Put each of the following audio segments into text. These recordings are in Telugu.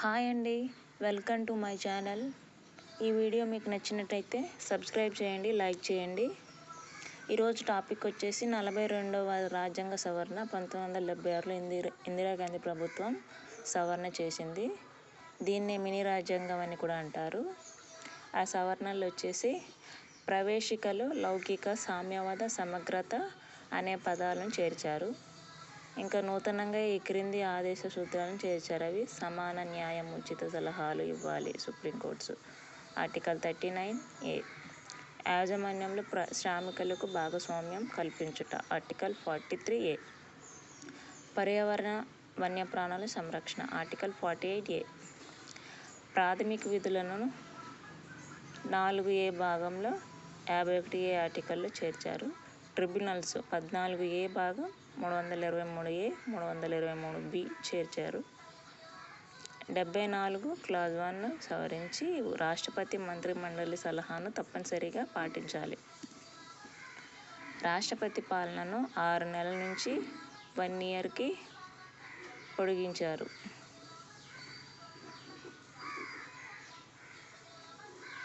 హాయ్ అండి. Welcome to my channel. ఈ వీడియో మీకు నచ్చినట్టయితే సబ్స్క్రైబ్ చేయండి లైక్ చేయండి. ఈరోజు టాపిక్ వచ్చేసి నలభై రెండవ రాజ్యాంగ సవరణ పంతొమ్మిది వందల డెబ్బై ఆరులో ఇందిరా ఇందిరాగాంధీ ప్రభుత్వం సవరణ చేసింది. దీన్నే మినీ రాజ్యాంగం అని కూడా అంటారు. ఆ సవరణలు వచ్చేసి ప్రవేశికలు లౌకిక సామ్యవాద సమగ్రత అనే పదాలను చేర్చారు. ఇంకా నూతనంగా ఈ క్రింది ఆదేశ సూత్రాలను చేర్చారు. అవి సమాన న్యాయం ఉచిత సలహాలు ఇవ్వాలి. Supreme courts article thirty nine A యాజమాన్యంలో ప్ర శ్రామికులకు భాగస్వామ్యం కల్పించుట. ఆర్టికల్ ఫార్టీ త్రీ ఏ పర్యావరణ వన్యప్రాణుల సంరక్షణ. ఆర్టికల్ ఫార్టీ ఎయిట్ ఏ ప్రాథమిక విధులను నాలుగు ఏ భాగంలో యాభై ఒకటి ఏ ఆర్టికల్లో చేర్చారు. ట్రిబ్యునల్స్ పద్నాలుగు ఏ భాగం మూడు వందల ఇరవై మూడు ఏ మూడు వందల ఇరవై మూడు బి చేర్చారు. డెబ్బై నాలుగు క్లాజ్ వన్ సవరించి రాష్ట్రపతి మంత్రి మండలి సలహాను తప్పనిసరిగా పాటించాలి. రాష్ట్రపతి పాలనను ఆరు నెలల నుంచి వన్ ఇయర్కి పొడిగించారు.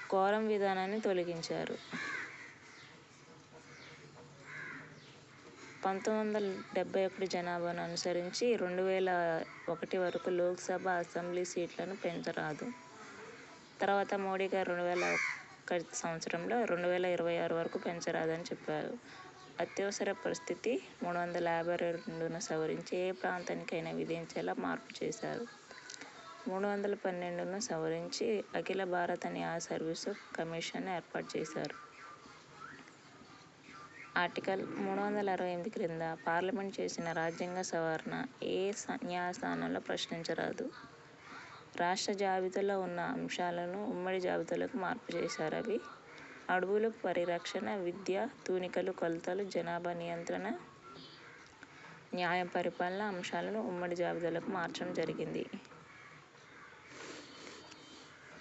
కోరం విధానాన్ని తొలగించారు. పంతొమ్మిది వందల డెబ్బై ఒకటి జనాభాను అనుసరించి రెండు వేల ఒకటి వరకు లోక్సభ అసెంబ్లీ సీట్లను పెంచరాదు. తర్వాత మోడీ గారు రెండు వేల ఒక సంవత్సరంలో రెండు వేల ఇరవై ఆరు వరకు పెంచరాదని చెప్పారు. అత్యవసర పరిస్థితి మూడు వందల యాభై రెండును సవరించి ఏ ప్రాంతానికైనా విధించేలా మార్పు చేశారు. మూడు వందల పన్నెండును సవరించి అఖిల భారత న్యాయ సర్వీసు కమిషన్ ఏర్పాటు చేశారు. ఆర్టికల్ మూడు వందల అరవై ఎనిమిది క్రింద పార్లమెంట్ చేసిన రాజ్యాంగ సవరణ ఏ న్యాయస్థానంలో ప్రశ్నించరాదు. రాష్ట్ర జాబితాలో ఉన్న అంశాలను ఉమ్మడి జాబితాలకు మార్పు చేశారు అవి. అడవుల పరిరక్షణ విద్య తూనికలు కొలతలు జనాభా నియంత్రణ న్యాయ పరిపాలన అంశాలను ఉమ్మడి జాబితాలకు మార్చడం జరిగింది.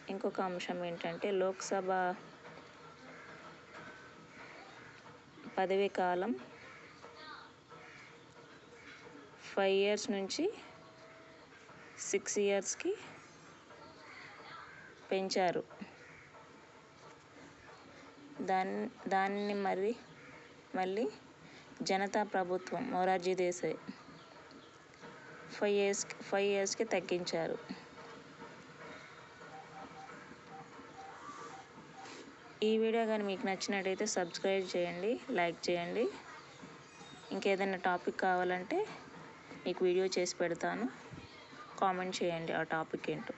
ఇంకొక అంశం ఏంటంటే లోక్సభ పదవీ కాలం ఫైవ్ ఇయర్స్ నుంచి సిక్స్ ఇయర్స్కి పెంచారు. దాన్ని దాన్ని మరి మళ్ళీ జనతా ప్రభుత్వం మొరార్జీ దేశాయ్ ఫైవ్ ఇయర్స్కి ఫైవ్ ఇయర్స్కి తగ్గించారు. ఈ వీడియో కానీ మీకు నచ్చినట్టయితే సబ్స్క్రైబ్ చేయండి లైక్ చేయండి. ఇంకేదైనా టాపిక్ కావాలంటే మీకు వీడియో చేసి పెడతాను. కామెంట్ చేయండి ఆ టాపిక్ ఏంటో.